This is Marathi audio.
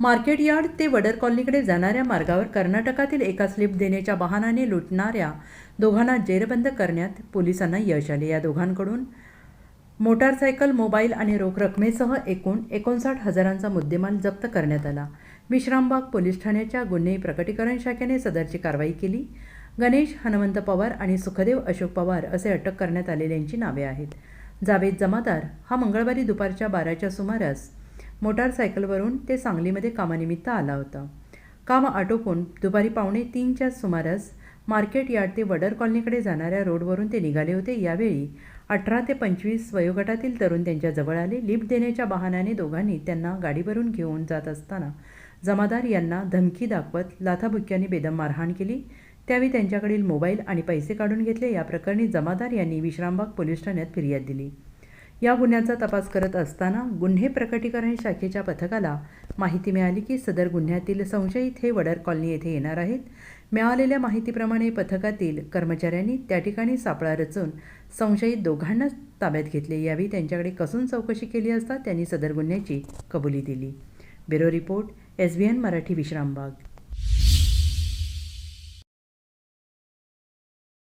मार्केट यार्ड ते वडर कॉलनीकडे जाणाऱ्या मार्गावर कर्नाटकातील एका स्लिप देण्याच्या वाहनाने लुटणाऱ्या दोघांना जेरबंद करण्यात पोलिसांना यश आले. या दोघांकडून मोटारसायकल मोबाईल आणि रोख रकमेसह एकूण एकोणसाठ हजारांचा मुद्देमाल जप्त करण्यात आला. विश्रामबाग पोलीस ठाण्याच्या गुन्हे प्रकटीकरण शाखेने सदरची कारवाई केली. गणेश हनुमंत पवार आणि सुखदेव अशोक पवार असे अटक करण्यात आलेल्यांची नावे आहेत. जावेद जमादार हा मंगळवारी दुपारच्या बाराच्या सुमारास मोटारसायकलवरून ते सांगलीमध्ये कामानिमित्त आला होता. काम आटोपून दुपारी पावणे तीनच्या सुमारास मार्केट यार्ड ते वडर कॉलनीकडे जाणाऱ्या रोडवरून ते निघाले होते. यावेळी अठरा ते पंचवीस वयोगटातील तरुण त्यांच्या जवळ आले. लिफ्ट देण्याच्या बहाण्याने दोघांनी त्यांना गाडीवरून घेऊन जात असताना जमादार यांना धमकी दाखवत लाथाबुक्क्यांनी बेदम मारहाण केली. त्यावेळी त्यांच्याकडील मोबाईल आणि पैसे काढून घेतले. या प्रकरणी जमादार यांनी विश्रामबाग पोलीस ठाण्यात फिर्याद दिली. या गुन्ह्याचा तपास करत असताना गुन्हे प्रकटीकरण शाखेच्या पथकाला माहिती मिळाली की सदर गुन्ह्यातील संशयित हे वडर कॉलनी येथे येणार आहेत. मिळालेल्या माहितीप्रमाणे पथकातील कर्मचाऱ्यांनी त्या ठिकाणी सापळा रचून संशयित दोघांना ताब्यात घेतले. यावेळी त्यांच्याकडे कसून चौकशी केली असता त्यांनी सदर गुन्ह्याची कबुली दिली. Bureau report S B N Marathi Vishrambag.